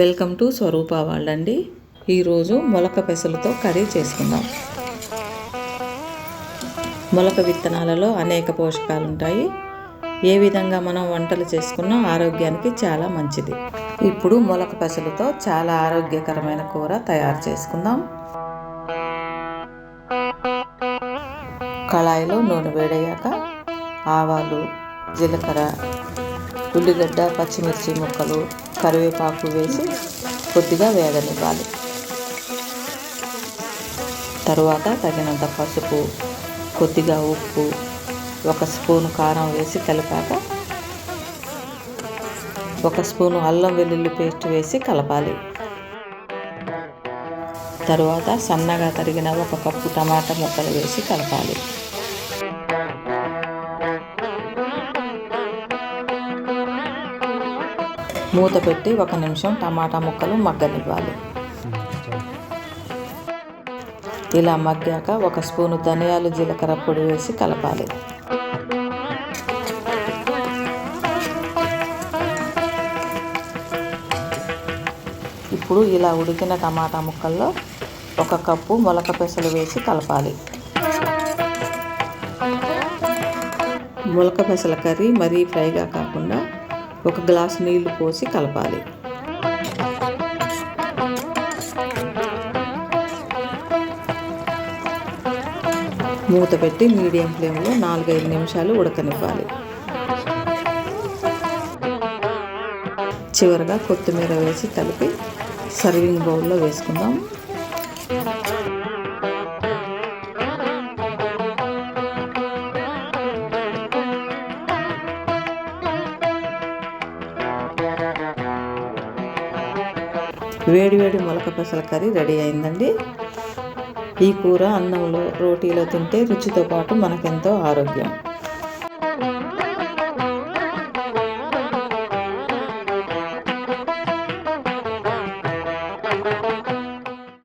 Welcome to స్వరూప వాళ్ళు అండి ఈరోజు మొలక పెసలతో కర్రీ చేసుకుందాం. మొలక విత్తనాలలో అనేక పోషకాలు ఉంటాయి ఏ విధంగా మనం వంటలు చేసుకున్నా ఆరోగ్యానికి చాలా మంచిది. ఇప్పుడు మొలక పెసలతో చాలా ఆరోగ్యకరమైన కూర తయారు చేసుకుందాం. కళాయిలో నూనె వేడయ్యాక ఆవాలు జీలకర్ర ఉల్లిగడ్డ పచ్చిమిర్చి ముక్కలు కరివేపాకు వేసి కొద్దిగా వేగనివ్వాలి. తరువాత తగినంత పసుపు కొద్దిగా ఉప్పు ఒక స్పూను కారం వేసి కలిపాక ఒక స్పూను అల్లం వెల్లుల్లి పేస్ట్ వేసి కలపాలి. తరువాత సన్నగా తరిగిన ఒక కప్పు టమాటా ముక్కలు వేసి కలపాలి. మూత పెట్టి ఒక నిమిషం టమాటా ముక్కలు మగ్గనివ్వాలి. ఇలా మగ్గాక ఒక స్పూను ధనియాలు జీలకర్ర పొడి వేసి కలపాలి. ఇప్పుడు ఇలా ఉడికిన టమాటా ముక్కల్లో ఒక కప్పు మొలక పెసలు వేసి కలపాలి. మొలక పెసల కర్రీ మరీ ఫ్రైగా కాకుండా ఒక గ్లాస్ నీళ్ళు పోసి కలపాలి. మూత పెట్టి మీడియం ఫ్లేమ్లో నాలుగైదు నిమిషాలు ఉడకనివ్వాలి. చివరగా కొత్తిమీర వేసి కలిపి సర్వింగ్ బౌల్లో వేసుకుందాం. వేడివేడి మొలక పెసల కర్రీ రెడీ అయిందండి. ఈ కూర అన్నంలో రోటీలో తింటే రుచితో పాటు మనకెంతో ఆరోగ్యం.